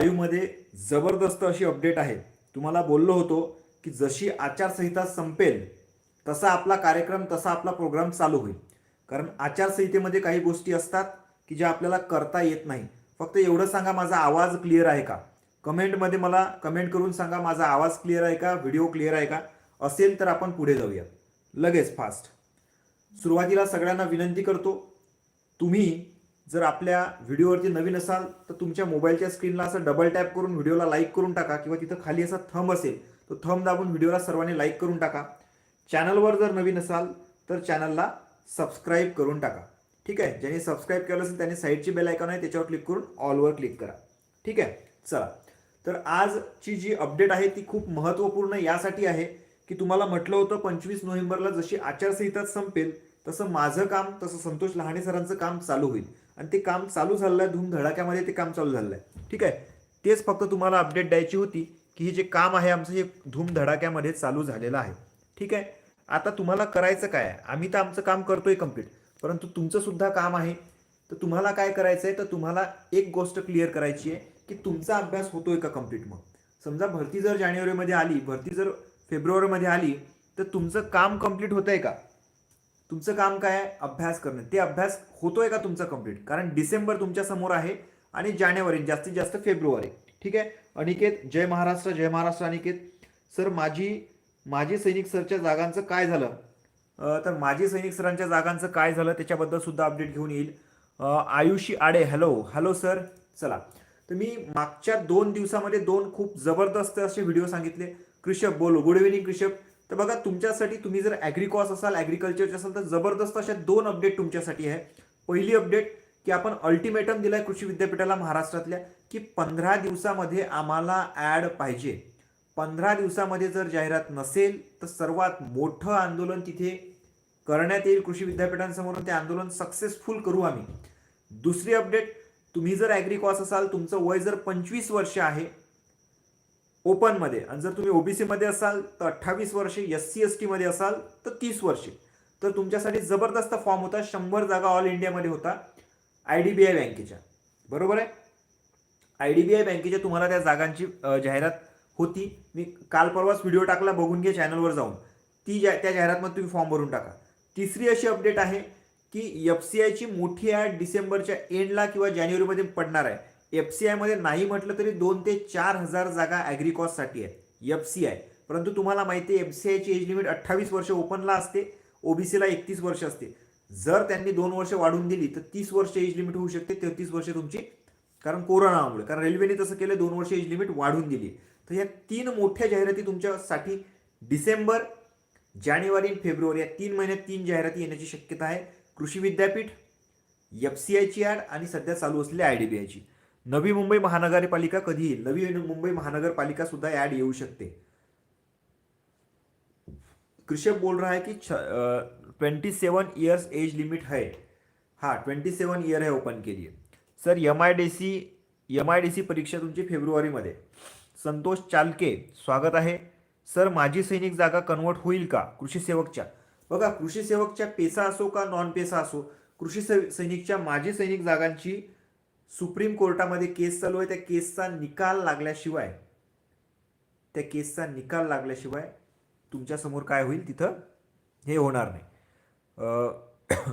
लाईव्हमध्ये जबरदस्त अशी अपडेट आहे. तुम्हाला बोललो होतो की जशी आचारसंहिता संपेल तसा आपला कार्यक्रम तसा आपला प्रोग्राम चालू होईल. कारण आचारसंहितेमध्ये काही गोष्टी असतात की ज्या आपल्याला करता येत नाही. फक्त एवढं सांगा माझा आवाज क्लिअर आहे का? कमेंटमध्ये मला कमेंट करून सांगा माझा आवाज क्लिअर आहे का व्हिडिओ क्लिअर आहे का? असेल तर आपण पुढे जाऊया लगेच फास्ट. सुरुवातीला सगळ्यांना विनंती करतो तुम्ही जर आपल्या व्हिडिओवरती नवीन असाल तर तुमच्या मोबाईलच्या स्क्रीनला असं डबल टॅप करून व्हिडिओला लाईक करून टाका किंवा तिथं खाली असा थंब असेल तो थंब दाबून व्हिडिओला सर्वांनी लाईक करून टाका. चॅनलवर जर नवीन असाल तर चॅनलला सबस्क्राईब करून टाका. ठीक आहे? ज्यांनी सबस्क्राईब केलं असेल त्यांनी साईडची बेल आयकॉन आहे त्याच्यावर क्लिक करून ऑलवर क्लिक करा. ठीक आहे? चला. तर आजची जी अपडेट आहे ती खूप महत्त्वपूर्ण यासाठी आहे की तुम्हाला म्हटलं होतं पंचवीस नोव्हेंबरला जशी आचारसंहिता संपेल तसं माझं काम तसं संतोष लहाणे सरांचं काम चालू होईल. आणि ते काम चालू झालेलं आहे धूमधडाक्यामध्ये ते काम चालू झालेलं आहे. ठीक आहे? तेच फक्त तुम्हाला अपडेट द्यायची होती की हे जे काम आहे आमचं हे धूमधडाक्यामध्ये चालू झालेलं आहे. ठीक आहे? आता तुम्हाला करायचं काय आहे? आम्ही तर आमचं काम करतोय कंप्लीट परंतु तुमचं सुद्धा काम आहे. तर तुम्हाला काय करायचं आहे तर तुम्हाला एक गोष्ट क्लिअर करायची आहे की तुमचा अभ्यास होतोय का कंप्लीट मग? समजा भरती जर जानेवारीमध्ये आली भरती जर फेब्रुवारीमध्ये आली तर तुमचं काम कंप्लीट होतंय का? तुमचं काम काय आहे? अभ्यास करणं. ते अभ्यास होतोय का तुमचा कंप्लीट कारण डिसेंबर तुमच्यासमोर आहे आणि जानेवारी जास्तीत जास्त फेब्रुवारी. ठीक आहे? अनिकेत जय महाराष्ट्र जय महाराष्ट्र अनिकेत. सर माझी माजी सैनिक सरच्या जागांचं काय झालं? तर माजी सैनिक सरांच्या जागांचं काय झालं? त्याच्याबद्दल सुद्धा अपडेट घेऊन येईल. Ayushi Ade hello hello sir चला. तर मी मागच्या दोन दिवसामध्ये दोन खूप जबरदस्त असे व्हिडिओ सांगितले. कृषभ बोलो. गुड इव्हिनिंग कृषभ तर बघा तुमच्यासाठी तुम्ही जर ॲग्रिकॉस असाल ॲग्रिकल्चरचे असाल तर जबरदस्त अशा दोन अपडेट तुमच्यासाठी आहे. पहिली अपडेट की आपण अल्टिमेटम दिलाय कृषी विद्यापीठाला महाराष्ट्रातल्या की पंधरा दिवसामध्ये आम्हाला ॲड पाहिजे. पंधरा दिवसामध्ये जर जाहिरात नसेल तर सर्वात मोठं आंदोलन तिथे करण्यात येईल कृषी विद्यापीठांसमोर ते आंदोलन सक्सेसफुल करू आम्ही. दुसरी अपडेट तुम्ही जर ॲग्रिकॉस असाल तुमचं वय जर पंचवीस वर्ष आहे ओपनमध्ये आणि जर तुम्ही ओबीसीमध्ये असाल तर अठ्ठावीस वर्षे एस सी एस टीमध्ये असाल तर तीस वर्षे. तर तुमच्यासाठी जबरदस्त फॉर्म होता. शंभर जागा ऑल इंडियामध्ये होता. आय डी बी आय बँकेच्या. बरोबर आहे? आय डी बी आय बँकेच्या तुम्हाला त्या जागांची जाहिरात होती. मी काल परवाच व्हिडिओ टाकला बघून घे चॅनलवर जाऊन. ती जा त्या जाहिरातमध्ये तुम्ही फॉर्म भरून टाका. तिसरी अशी अपडेट आहे की एफ सी आयची मोठी ॲड डिसेंबरच्या एंडला किंवा जानेवारीमध्ये पडणार आहे. एफ सी आयमध्ये नाही म्हटलं तरी दोन ते चार हजार जागा ॲग्रिकॉससाठी आहे एफ सी आय परंतु तुम्हाला माहिती आहे एफ सी आयची एज लिमिट अठ्ठावीस वर्ष ओपनला असते ओबीसीला एकतीस वर्ष असते. जर त्यांनी दोन वर्ष वाढून दिली तर तीस वर्ष एज लिमिट होऊ शकते तेहतीस वर्ष तुमची कारण कोरोनामुळे कारण रेल्वेने तसं केलं दोन वर्ष एज लिमिट वाढून दिली. तर या तीन मोठ्या जाहिराती तुमच्यासाठी डिसेंबर जानेवारी आणि फेब्रुवारी या तीन महिन्यात तीन जाहिराती येण्याची शक्यता आहे. कृषी विद्यापीठ एफ सी आयची ॲड आणि सध्या चालू असलेली आय डी बी आयची नवी मुंबई महानगरपालिका कधी येईल नवी मुंबई महानगरपालिका सुद्धा ॲड येऊ शकते. कृषक बोल रहा है कि twenty seven years age limit है. हाँ ट्वेंटी सेवन ईयर है ओपन के लिए. Sir M I D C M I D C परीक्षा तुमची फेब्रुवारीमध्ये. संतोष चालके स्वागत आहे. सर माझी सैनिक जागा कन्वर्ट होईल का कृषी सेवकच्या? बघा कृषी सेवकच्या पेसा असो का नॉन पेसा असो कृषी सैनिकच्या माजी सैनिक जागांची सुप्रीम कोर्टामध्ये केस चालू आहे. त्या केसचा निकाल लागल्याशिवाय त्या केसचा निकाल लागल्याशिवाय तुमच्यासमोर काय होईल तिथं हे होणार नाही.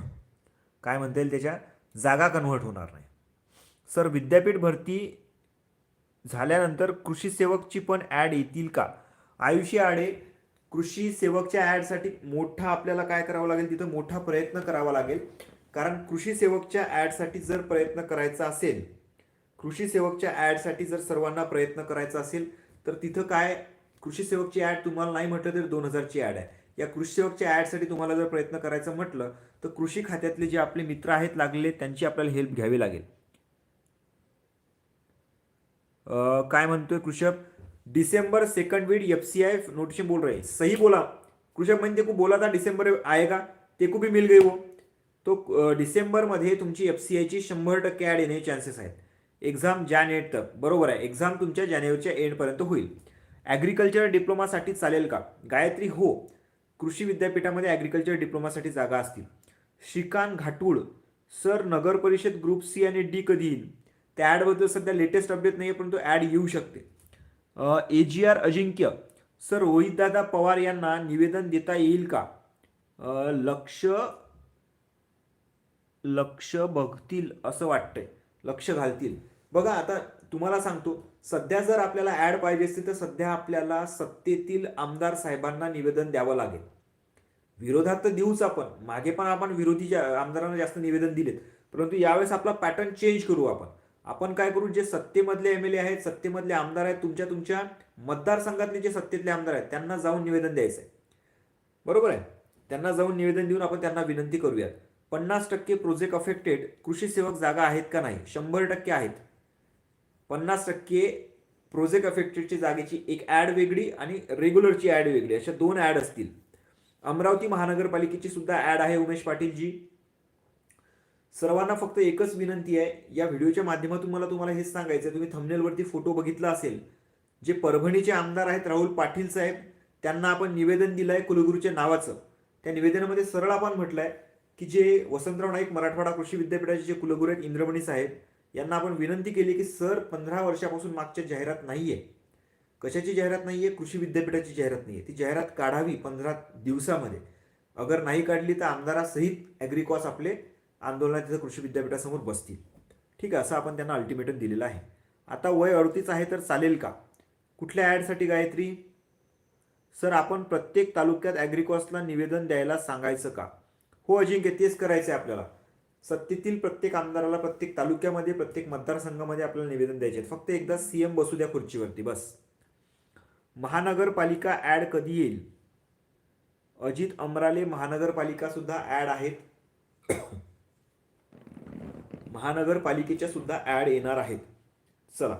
काय म्हणता येईल त्याच्या? जागा कन्व्हर्ट होणार नाही. सर विद्यापीठ भरती झाल्यानंतर कृषी सेवकची पण ॲड येतील का? आयुष्य आडे कृषी सेवकच्या ॲडसाठी मोठा आपल्याला काय करावं लागेल? तिथं मोठा प्रयत्न करावा लागेल. कारण कृषी सेवकच्या ॲडसाठी जर प्रयत्न करायचा असेल कृषी सेवकच्या ॲडसाठी जर सर्वांना प्रयत्न करायचा असेल तर तिथं काय कृषी सेवकची ॲड तुम्हाला नाही म्हटलं तर दोन हजारची ॲड आहे. या कृषी सेवकच्या ॲडसाठी तुम्हाला जर प्रयत्न करायचं म्हटलं तर कृषी खात्यातले जे आपले मित्र आहेत लागलेले त्यांची आपल्याला हेल्प घ्यावी लागेल. काय म्हणतोय Krishabh December second week F C I notification बोल रहे. सही बोला. कृषभ म्हणजे को बोला था डिसेंबर आएगा ते भी मिल गई वो. तो डिसेंबरमध्ये तुमची एफ सी आयची शंभर टक्के ॲड येणे चान्सेस आहेत. एक्झाम जॅन एट तक. बरोबर आहे. एक्झाम तुमच्या जानेवारीच्या एंडपर्यंत होईल. ॲग्रिकल्चर डिप्लोमासाठी चालेल का? गायत्री हो. कृषी विद्यापीठामध्ये ॲग्रिकल्चर डिप्लोमासाठी जागा असतील. श्रीकांत घाटूळ सर नगर परिषद ग्रुप सी आणि डी कधी येईल? त्या ॲडबद्दल सध्या लेटेस्ट अपडेट नाही आहे परंतु ॲड येऊ शकते. A G R Ajinkya. Sir रोहितदादा Pawar यांना निवेदन देता येईल का? लक्ष लक्ष बघतील असं वाटतंय. लक्ष घालतील. बघा आता तुम्हाला सांगतो सध्या जर आपल्याला ॲड पाहिजे असते तर सध्या आपल्याला सत्तेतील आमदार साहेबांना निवेदन द्यावं लागेल. विरोधात तर देऊच आपण. मागे पण आपण विरोधी आमदारांना जास्त निवेदन दिलेत. परंतु यावेळेस आपला पॅटर्न चेंज करू आपण. आपण काय करू जे सत्तेमधले एम एल ए आहेत सत्तेमधले आमदार आहेत तुमच्या तुमच्या मतदारसंघातले जे सत्तेतले आमदार आहेत त्यांना जाऊन निवेदन द्यायचं आहे बरोबर आहे? त्यांना जाऊन निवेदन देऊन आपण त्यांना विनंती करूयात. पन्नास टक्के प्रोजेक्ट अफेक्टेड कृषी सेवक जागा आहेत का नाही? शंभर टक्के आहेत. पन्नास टक्के प्रोजेक्ट अफेक्टेडची जागेची एक ॲड वेगळी आणि रेग्युलरची ॲड वेगळी. अशा दोन ॲड असतील. अमरावती महानगरपालिकेची सुद्धा ॲड आहे उमेश पाटीलजी. सर्वांना फक्त एकच विनंती आहे या व्हिडिओच्या माध्यमातून मला तुम्हाला हेच सांगायचं आहे तुम्ही थंबनेलवरती फोटो बघितला असेल जे परभणीचे आमदार आहेत राहुल पाटील साहेब त्यांना आपण निवेदन दिलं आहे कुलगुरूच्या नावाचं. त्या निवेदनामध्ये सरळ आपण म्हटलं आहे की जे वसंतराव नाईक मराठवाडा कृषी विद्यापीठाचे जे कुलगुरू आहेत इंद्रमणी साहेब यांना आपण विनंती केली की सर पंधरा वर्षापासून मागच्या जाहिरात नाही आहे कशाची जाहिरात नाही आहे कृषी विद्यापीठाची जाहिरात नाही आहे ती जाहिरात काढावी पंधरा दिवसामध्ये. अगर नाही काढली तर आमदारासहित ॲग्रिकॉस आपले आंदोलनात तिथं कृषी विद्यापीठासमोर बसतील. ठीक आहे असं आपण त्यांना अल्टिमेटम दिलेलं आहे. आता वय अडतीस आहे तर चालेल का? कुठल्या ॲडसाठी गायत्री? सर आपण प्रत्येक तालुक्यात ॲग्रिकॉसला निवेदन द्यायला सांगायचं का? हो अजिंक्य तेच करायचं आहे आपल्याला. सत्तेतील प्रत्येक आमदाराला प्रत्येक तालुक्यामध्ये प्रत्येक मतदारसंघामध्ये आपल्याला निवेदन द्यायचे आहेत. फक्त एकदा सी एम बसू द्या खुर्चीवरती बस. महानगरपालिका ॲड कधी येईल? अजित अमराले महानगरपालिका सुद्धा ॲड आहेत. महानगरपालिकेच्या सुद्धा ॲड येणार आहेत. चला.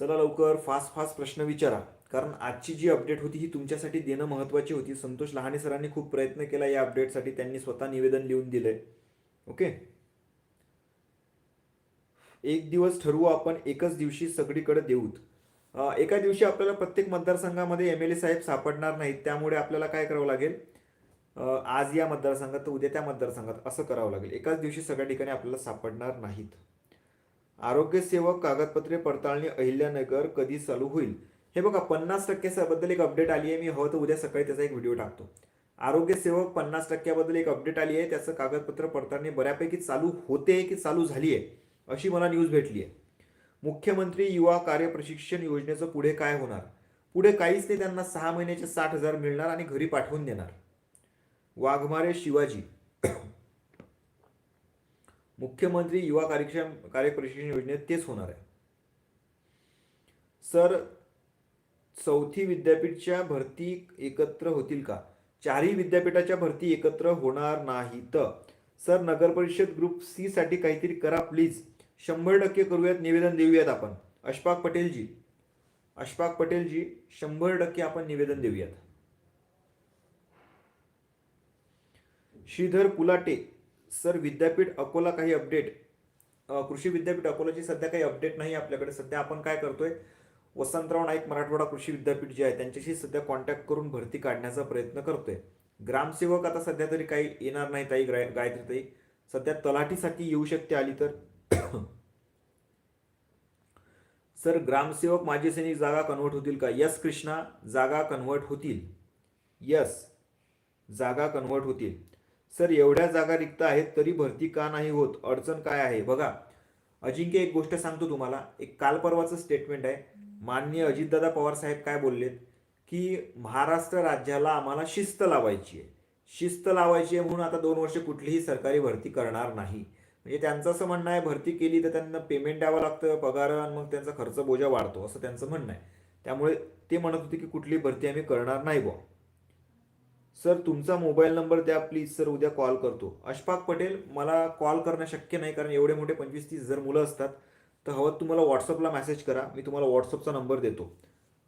चला लवकर फास्ट फास्ट प्रश्न विचारा. कारण आजची जी अपडेट होती ही तुमच्यासाठी देणं महत्त्वाची होती. संतोष लहाने सरांनी खूप प्रयत्न केला या अपडेटसाठी त्यांनी स्वतः निवेदन लिहून दिलंय. ओके एक दिवस ठरवू आपण एकच दिवशी सगळीकडे देऊत. एका दिवशी आपल्याला प्रत्येक मतदारसंघामध्ये एम एल ए साहेब सापडणार नाहीत. त्यामुळे आपल्याला काय करावं लागेल? आज या मतदारसंघात तर उद्या त्या मतदारसंघात असं करावं लागेल. एकाच दिवशी सगळ्या ठिकाणी आपल्याला सापडणार नाहीत. आरोग्य सेवक कागदपत्रे पडताळणी अहिल्यानगर कधी चालू होईल? हे बघा पन्नास टक्क्याबद्दल एक अपडेट आली आहे. मी हवं तर उद्या सकाळी त्याचा एक व्हिडिओ टाकतो. आरोग्य सेवक पन्नास टक्क्याबद्दल एक अपडेट आली आहे. त्याचं कागदपत्र पडताळणी बऱ्यापैकी चालू होते की चालू झाली आहे अशी मला न्यूज भेटली आहे. मुख्यमंत्री युवा कार्य प्रशिक्षण योजनेचं पुढे काय होणार? पुढे काहीच नाही त्यांना सहा महिन्याचे साठ हजार मिळणार आणि घरी पाठवून देणार. वाघमारे शिवाजी मुख्यमंत्री युवा कार्यक्षम कार्यप्रशिक्षण योजनेत तेच होणार आहे. सर चौथी विद्यापीठच्या भरती एकत्र होतील का? चारही विद्यापीठाच्या भरती एकत्र होणार नाहीत. सर नगर परिषद ग्रुप सी साठी काहीतरी करा प्लीज. शंभर टक्के करूयात निवेदन देऊयात आपण. अशफाक पटेलजी. अशफाक पटेलजी शंभर टक्के आपण निवेदन देऊयात. श्रीधर कुलाटे. सर विद्यापीठ अकोला काही अपडेट कृषी विद्यापीठ अकोलाची सध्या काही अपडेट नाही आपल्याकडे. सध्या आपण काय करतोय वसंतराव नाईक मराठवाडा कृषी विद्यापीठ जे आहे त्यांच्याशी सध्या कॉन्टॅक्ट करून भरती काढण्याचा प्रयत्न करतोय. ग्रामसेवक आता सध्या तरी काही येणार नाही ताई गाय- गायत्री ताई. सध्या तलाठीसाठी येऊ शकते आली तर. सर ग्रामसेवक माजी सैनिक जागा कन्वर्ट होतील का? यस कृष्णा जागा कन्वर्ट होतील. यस जागा कन्वर्ट होतील. सर एवढ्या जागा रिक्त आहेत तरी भरती का नाही होत? अडचण काय आहे? बघा अजिंक्य एक गोष्ट सांगतो तुम्हाला. एक काल परवाचं स्टेटमेंट आहे. माननीय अजितदादा पवार साहेब काय बोललेत? की महाराष्ट्र राज्याला आम्हाला शिस्त लावायची आहे. शिस्त लावायची आहे म्हणून आता दोन वर्ष कुठलीही सरकारी भरती करणार नाही. म्हणजे त्यांचं असं म्हणणं आहे भरती केली तर त्यांना पेमेंट द्यावं लागतं पगार आणि मग त्यांचा खर्च बोजा वाढतो असं त्यांचं म्हणणं आहे. त्यामुळे ते म्हणत होते की कुठली भरती आम्ही करणार नाही बुवा. सर तुमचा मोबाईल नंबर द्या प्लीज सर उद्या कॉल करतो. अशफाक पटेल मला कॉल करणं शक्य नाही कारण एवढे मोठे पंचवीस तीस जर मुलं असतात. तर हवं तुम्हाला व्हॉट्सअपला मेसेज करा मी तुम्हाला व्हॉट्सअपचा नंबर देतो.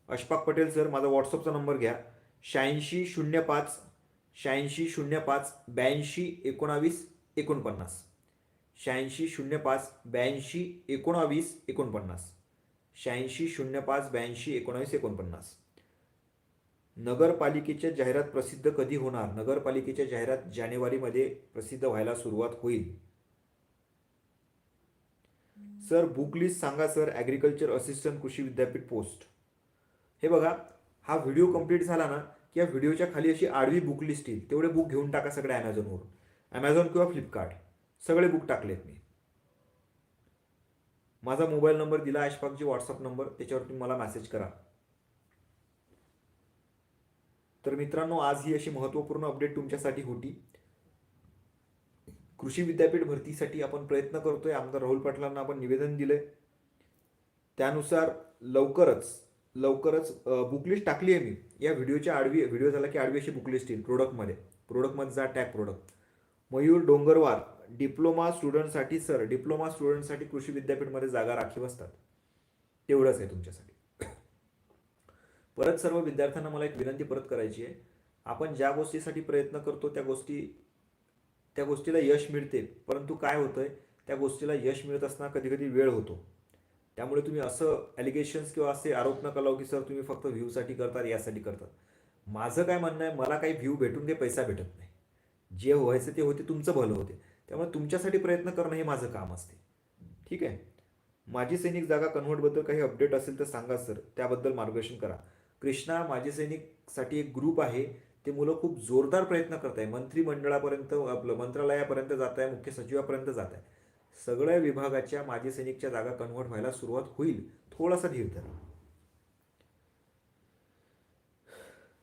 अशफाक पटेल सर माझा व्हॉट्सअपचा नंबर घ्या. शहाऐंशी शून्य पाच शहाऐंशी शून्य पाच ब्याऐंशी एकोणावीस एकोणपन्नास. शहाऐंशी शून्य पाच ब्याऐंशी एकोणावीस एकोणपन्नास. शहाऐंशी शून्य पाच ब्याऐंशी एकोणावीस एकोणपन्नास. नगरपालिकेच्या जाहिरात प्रसिद्ध कधी होणार? नगरपालिकेच्या जाहिरात जानेवारीमध्ये प्रसिद्ध व्हायला सुरुवात होईल. सर बुक लिस्ट सांगा सर. ॲग्रिकल्चर असिस्टंट कृषी विद्यापीठ पोस्ट. हे बघा हा व्हिडिओ कंप्लीट झाला ना की या व्हिडिओच्या खाली अशी आडवी बुक लिस्ट येईल. तेवढे बुक घेऊन टाका सगळ्या ॲमेझॉनवरून ॲमेझॉन किंवा फ्लिपकार्ट सगळे बुक टाकलेत मी. माझा मोबाईल नंबर दिला अशफाकजी. WhatsApp number. त्याच्यावर तुम्ही मला मेसेज करा. तर मित्रांनो आज ही अशी महत्त्वपूर्ण अपडेट तुमच्यासाठी होती. कृषी विद्यापीठ भरतीसाठी आपण प्रयत्न करतोय. आमदार राहुल पाटलांना आपण निवेदन दिलंय. त्यानुसार लवकरच लवकरच बुकलिस्ट टाकली आहे मी. या व्हिडिओच्या आडवी व्हिडिओ झाला की आडवी अशी बुकलिस्ट येईल प्रोडक्टमध्ये प्रोडक्टमध्ये जा tag product Mayur Dongarwar diploma स्टुडंटसाठी सर डिप्लोमा स्टुडंटसाठी कृषी विद्यापीठमध्ये जागा राखीव असतात तेवढंच आहे तुमच्यासाठी. परत सर्व विद्यार्थ्यांना मला एक विनंती परत करायची आहे. आपण ज्या गोष्टीसाठी प्रयत्न करतो त्या गोष्टी त्या गोष्टीला यश मिळते परंतु काय होतं आहे त्या गोष्टीला यश मिळत असताना कधीकधी वेळ होतो. त्यामुळे तुम्ही असं ॲलिगेशन्स किंवा असे आरोप नका लावू की सर तुम्ही फक्त व्ह्यूसाठी करतात यासाठी करतात. माझं काय म्हणणं आहे मला काही व्ह्यू भेटून ते पैसा भेटत नाही. जे व्हायचं ते होते तुमचं भलं होते. त्यामुळे तुमच्यासाठी प्रयत्न करणं हे माझं काम असते. ठीक आहे? माझी सैनिक जागा कन्व्हर्टबद्दल काही अपडेट असेल तर सांगा सर. त्याबद्दल मार्गदर्शन करा. कृष्णा माजी सैनिकसाठी एक ग्रुप आहे. ते मुलं खूप जोरदार प्रयत्न करत आहे मंत्रिमंडळापर्यंत आपलं मंत्रालयापर्यंत जात आहे मुख्य सचिवापर्यंत जात आहे सगळ्या विभागाच्या माजी सैनिकच्या जागा कन्व्हर्ट व्हायला सुरुवात होईल. थोडासा धीर धरा.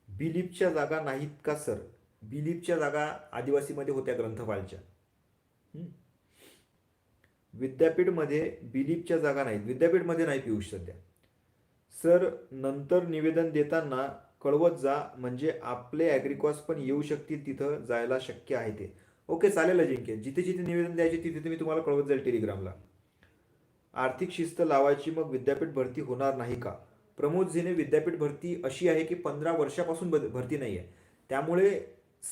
बिलीपच्या जागा नाहीत का सर? बिलीपच्या जागा आदिवासीमध्ये होत्या ग्रंथपालच्या. विद्यापीठमध्ये बिलीपच्या जागा नाहीत. विद्यापीठमध्ये नाही पियुष सध्या. सर नंतर निवेदन देताना कळवत जा म्हणजे आपले ॲग्रिकॉस पण येऊ शकतील तिथं जायला शक्य आहे ते. ओके चालेल अजिंक्य. जिथे जिथे निवेदन द्यायचे तिथे तुम्ही मी तुम्हाला कळवत जाईल टेलिग्रामला आर्थिक शिस्त लावायची मग विद्यापीठ भरती होणार नाही का? प्रमोदजीने विद्यापीठ भरती अशी आहे की पंधरा वर्षापासून बद- भरती नाही आहे त्यामुळे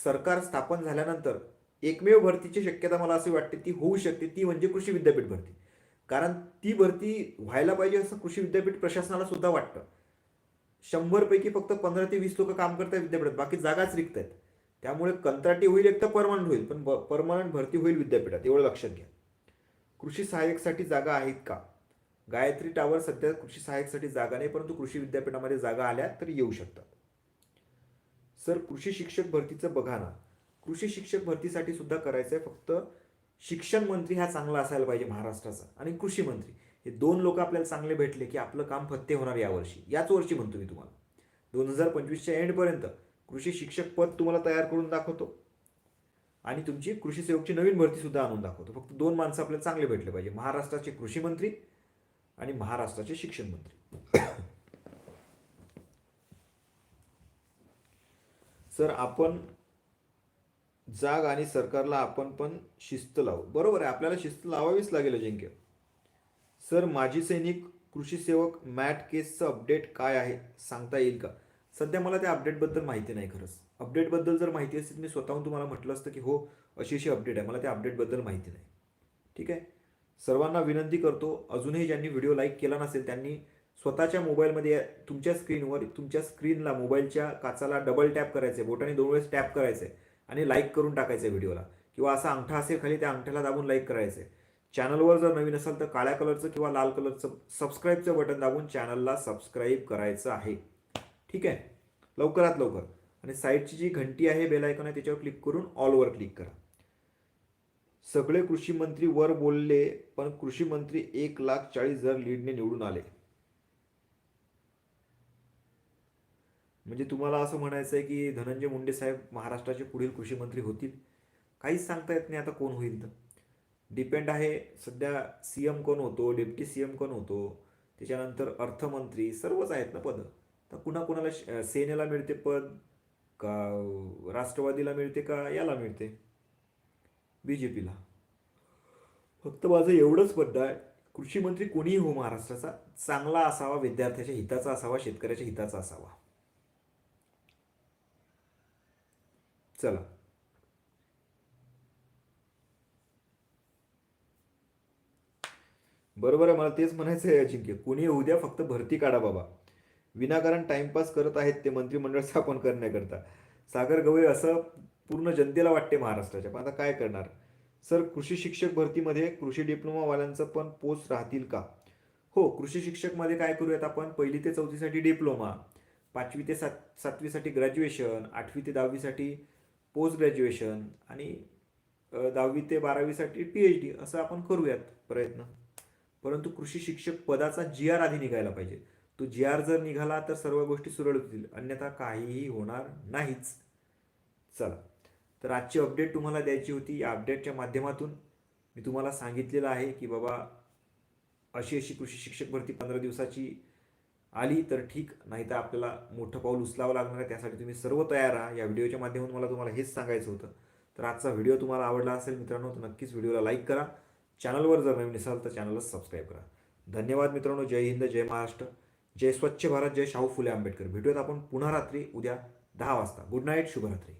सरकार स्थापन झाल्यानंतर एकमेव भरतीची शक्यता मला असे वाटते ती होऊ शकते ती म्हणजे कृषी विद्यापीठ भरती. कारण ती भरती व्हायला पाहिजे असं कृषी विद्यापीठ प्रशासनाला सुद्धा वाटतं. शंभरपैकी फक्त पंधरा ते वीस लोक काम करतात विद्यापीठात बाकी जागाच रिक्त आहेत. त्यामुळे कंत्राटी होईल एक तर परमनंट होईल पण परमनंट भरती होईल विद्यापीठात एवढं लक्षात घ्या. कृषी सहाय्यकसाठी जागा आहेत का? गायत्री टावर सध्या कृषी सहाय्यकसाठी जागा नाही परंतु कृषी विद्यापीठामध्ये जागा आल्या तर येऊ शकतात. सर कृषी शिक्षक भरतीचं बघा ना. कृषी शिक्षक भरतीसाठी सुद्धा करायचं आहे फक्त शिक्षण मंत्री हा चांगला असायला पाहिजे महाराष्ट्राचा आणि कृषी मंत्री. हे दोन लोक आपल्याला चांगले भेटले की आपलं काम फत्ते होणार यावर्षी. याच वर्षी म्हणतो मी तुम्हाला. दोन हजार पंचवीसच्या एंडपर्यंत कृषी शिक्षक पद तुम्हाला तयार करून दाखवतो. आणि तुमची कृषी सेवकची नवीन भरतीसुद्धा आणून दाखवतो. फक्त दोन माणसं आपल्याला चांगले भेटले पाहिजे. महाराष्ट्राचे कृषी मंत्री आणि महाराष्ट्राचे शिक्षण मंत्री. सर आपण जाग आणि सरकारला आपण पण शिस्त लावू. बरोबर आहे आपल्याला शिस्त लावावीच लागेल अजिंक्य. सर माजी सैनिक कृषी सेवक मॅट केसचं अपडेट काय आहे सांगता येईल का? सध्या मला त्या अपडेटबद्दल माहिती नाही खरंच. अपडेटबद्दल जर माहिती असेल मी स्वतःहून तुम्हाला म्हटलं असतं की हो अशी अशी अपडेट आहे. मला त्या अपडेटबद्दल माहिती नाही. ठीक आहे? सर्वांना विनंती करतो अजूनही ज्यांनी व्हिडिओ लाईक केला नसेल त्यांनी स्वतःच्या मोबाईलमध्ये तुमच्या स्क्रीनवर तुमच्या स्क्रीनला मोबाईलच्या काचाला डबल टॅप करायचं आहे बोटाने दोन वेळेस टॅप करायचं आहे आणि लाईक करून टाकायचं व्हिडिओला. किंवा असा अंगठा असेल खाली त्या अंगठ्याला दाबून लाईक करायचं. चॅनलवर जर नवीन असाल तर काळ्या कलरचं किंवा लाल कलरचं सबस्क्राईबचं बटन दाबून चॅनलला सबस्क्राईब करायचं आहे. ठीक आहे? लवकरात लवकर. आणि साईडची जी घंटी आहे बेल आयकॉन आहे त्याच्यावर क्लिक करून ऑलवर क्लिक करा. सगळे कृषी मंत्री वर बोलले पण कृषी मंत्री एक लाख चाळीस हजार लीडने निवडून आले. म्हणजे तुम्हाला असं म्हणायचं आहे की धनंजय मुंडे साहेब महाराष्ट्राचे पुढील कृषी मंत्री होतील? काहीच सांगता येत नाही आता कोण होईल तर. डिपेंड आहे सध्या सी एम कोण होतो डेप्टी सी एम कोण होतो त्याच्यानंतर अर्थमंत्री सर्वच आहेत ना पदं. तर कुणा कुणाला श- सेनेला मिळते पद का राष्ट्रवादीला मिळते का याला मिळते. बी जे पीला फक्त माझं एवढंच म्हणणं आहे कृषी मंत्री कोणीही हो महाराष्ट्राचा चांगला असावा विद्यार्थ्याच्या हिताचा असावा शेतकऱ्याच्या हिताचा असावा. चला. बरोबर आहे मला तेच म्हणायचं आहे अजिंक्य कोणी येऊ द्या फक्त भरती काढा बाबा. विनाकारण टाइमपास करत आहेत ते मंत्रिमंडळ स्थापन करण्याकरता सागर गवई असं पूर्ण जनतेला वाटते महाराष्ट्राच्या. पण आता काय करणार? सर कृषी शिक्षक भरतीमध्ये कृषी डिप्लोमावाल्यांचं पण पोस्ट राहतील का? हो कृषी शिक्षकमध्ये काय करूयात आपण? पहिली ते चौथीसाठी डिप्लोमा पाचवी ते सात सातवीसाठी ग्रॅज्युएशन आठवी ते दहावीसाठी पोस्ट ग्रॅज्युएशन आणि दहावी ते बारावीसाठी पी एच डी असं आपण करूयात प्रयत्न. परंतु कृषी शिक्षक पदाचा जी आर आधी निघायला पाहिजे. तो जी आर जर निघाला तर सर्व गोष्टी सुरळीत होतील. अन्यथा काहीही होणार नाहीच. चला. तर आजची अपडेट तुम्हाला द्यायची होती. या अपडेटच्या माध्यमातून मी तुम्हाला सांगितलेलं आहे की बाबा अशी अशी कृषी शिक्षक भरती पंधरा दिवसाची आली तर ठीक नाही तर आपल्याला मोठं पाऊल उचलावं लागणार आहे. त्यासाठी तुम्ही सर्व तयार राहा. या व्हिडिओच्या माध्यमातून मला तुम्हाला हेच सांगायचं होतं. तर आजचा व्हिडिओ तुम्हाला आवडला असेल मित्रांनो तर नक्कीच व्हिडिओला लाईक करा. चॅनलवर जर नवीन असाल तर चॅनलला सबस्क्राईब करा. धन्यवाद मित्रांनो. जय हिंद जय महाराष्ट्र. जय स्वच्छ भारत जय शाहू फुले आंबेडकर. भेटूयात आपण पुन्हा रात्री उद्या दहा वाजता. गुड नाईट शुभरात्री.